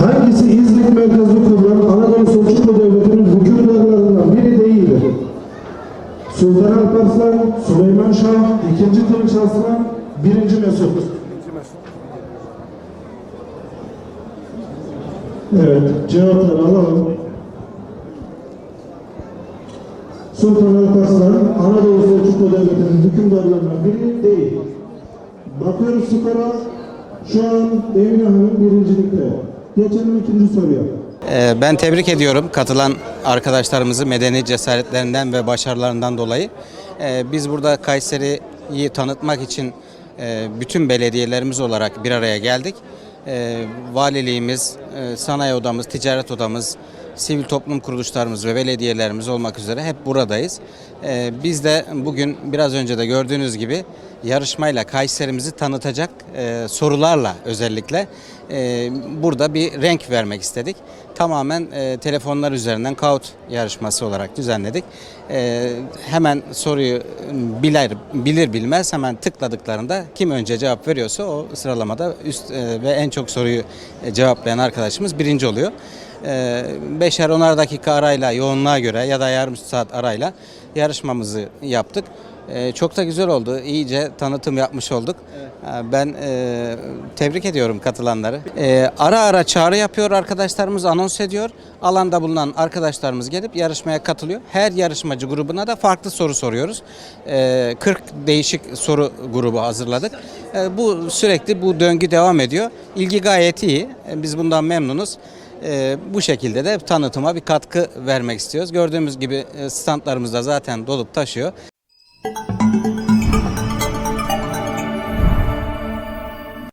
Hangisi İznik merkezli kurulan Anadolu Selçuklu Devleti'nin hükümdarlarından biri değildir? Sultan Alparslan, Süleyman Şah, II. Kılıç Aslan, 1. Mesut. Evet, cevapları alalım. Sultan Alparslan, Anadolu Selçuklu Devleti'nin hükümdarlarından biri değil. Bakıyoruz skora, şu an Emine Hanım birincilikte. Geçelim ikinci soruya. Ee, Ben tebrik ediyorum katılan arkadaşlarımızı medeni cesaretlerinden ve başarılarından dolayı. Ee, Biz burada Kayseri'yi tanıtmak için e, bütün belediyelerimiz olarak bir araya geldik. Ee, Valiliğimiz, e, sanayi odamız, ticaret odamız, sivil toplum kuruluşlarımız ve belediyelerimiz olmak üzere hep buradayız. Ee, Biz de bugün biraz önce de gördüğünüz gibi yarışmayla Kayserimizi tanıtacak e, sorularla özellikle e, burada bir renk vermek istedik. Tamamen e, telefonlar üzerinden kaut yarışması olarak düzenledik. E, hemen soruyu bilir, bilir bilmez hemen tıkladıklarında kim önce cevap veriyorsa o sıralamada üst e, ve en çok soruyu e, cevaplayan arkadaşımız birinci oluyor. E, beşer onar dakika arayla yoğunluğa göre ya da yarım saat arayla yarışmamızı yaptık. Ee, çok da güzel oldu. İyice tanıtım yapmış olduk. Ee, Ben e, tebrik ediyorum katılanları. Ee, ara ara çağrı yapıyor arkadaşlarımız, anons ediyor. Alanda bulunan arkadaşlarımız gelip yarışmaya katılıyor. Her yarışmacı grubuna da farklı soru soruyoruz. Ee, 40 değişik soru grubu hazırladık. Ee, bu sürekli bu döngü devam ediyor. İlgi gayet iyi. Ee, Biz bundan memnunuz. Ee, bu şekilde de tanıtıma bir katkı vermek istiyoruz. Gördüğümüz gibi e, standlarımız da zaten dolup taşıyor.